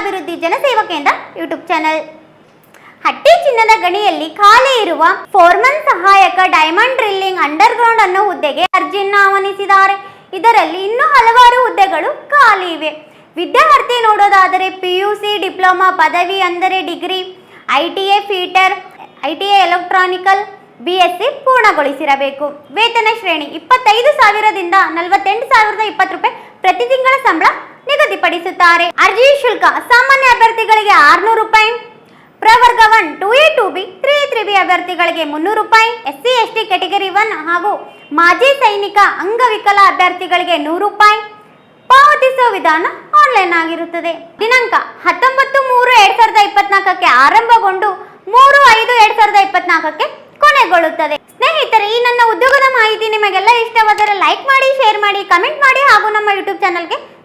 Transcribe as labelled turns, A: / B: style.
A: ಅಭಿವೃದ್ಧಿ ಜನಸೇವಾ ಕೇಂದ್ರ ಯೂಟ್ಯೂಬ್ ಚಾನೆಲ್. ಹಟ್ಟಿ ಚಿನ್ನದ ಗಣಿಯಲ್ಲಿ ಖಾಲಿ ಇರುವ ಫೋರ್ಮನ್ ಸಹಾಯಕ ಡೈಮಂಡ್ ಡ್ರಿಲ್ಲಿಂಗ್ ಅಂಡರ್ ಗ್ರೌಂಡ್ ಅನ್ನೋ ಹುದ್ದೆಗೆ ಅರ್ಜಿಯನ್ನು ಆಹ್ವಾನಿಸಿದ್ದಾರೆ. ಇದರಲ್ಲಿ ಇನ್ನೂ ಹಲವಾರು ಹುದ್ದೆಗಳು ಖಾಲಿ ಇವೆ. ವಿದ್ಯಾರ್ಥಿ ನೋಡೋದಾದರೆ ಪಿ ಯು ಸಿ ಡಿಪ್ಲೊಮಾ ಪದವಿ ಅಂದರೆ degree, I T A fitter, I T A electronical, B S C ಪೂರ್ಣಗೊಳಿಸಿರಬೇಕು. ವೇತನ ಶ್ರೇಣಿ ಇಪ್ಪತ್ತೈದು ಸಾವಿರದಿಂದ ನಲವತ್ತೆಂಟು ಸಾವಿರದ ಇಪ್ಪತ್ತು ರೂಪಾಯಿ ಪ್ರತಿ ತಿಂಗಳ ಸಂಬಳ ನಿಗದಿಪಡಿಸುತ್ತಾರೆ ಅರ್ಜಿ ಶುಲ್ಕ ಸಾಮಾನ್ಯ ಅಭ್ಯರ್ಥಿಗಳಿಗೆ ಆರುನೂರು ರೂಪಾಯಿ. ಪ್ರವರ್ಗ one two A two B, three three B ಅಭ್ಯರ್ಥಿಗಳಿಗೆ ಮುನ್ನೂರು ರೂಪಾಯಿ. S C S T category one ಹಾಗೂ ಮಾಜಿ ಸೈನಿಕ ಅಂಗವಿಕಲ ಅಭ್ಯರ್ಥಿಗಳಿಗೆ ನೂರು ರೂಪಾಯಿ. ಪಾವತಿಸುವ ವಿಧಾನ ಆನ್ಲೈನ್ ಆಗಿರುತ್ತದೆ. ದಿನಾಂಕ ಹತ್ತೊಂಬತ್ತು ಮೂರು ಎರಡ್ ಸಾವಿರದ ಇಪ್ಪತ್ನಾಲ್ಕಕ್ಕೆ ಆರಂಭಗೊಂಡು ಮೂರು ಐದು ಎರಡ್ ಸಾವಿರದ ಇಪ್ಪತ್ನಾಲ್ಕಕ್ಕೆ ಕೊನೆಗೊಳ್ಳುತ್ತದೆ. ಸ್ನೇಹಿತರೆ, ಈ ನನ್ನ ಉದ್ಯೋಗದ ಮಾಹಿತಿ ನಿಮಗೆಲ್ಲ ಇಷ್ಟವಾದರೆ ಲೈಕ್ ಮಾಡಿ, ಶೇರ್ ಮಾಡಿ, ಕಮೆಂಟ್ ಮಾಡಿ ಹಾಗೂ ನಮ್ಮ ಯೂಟ್ಯೂಬ್ ಚಾನಲ್ಗೆ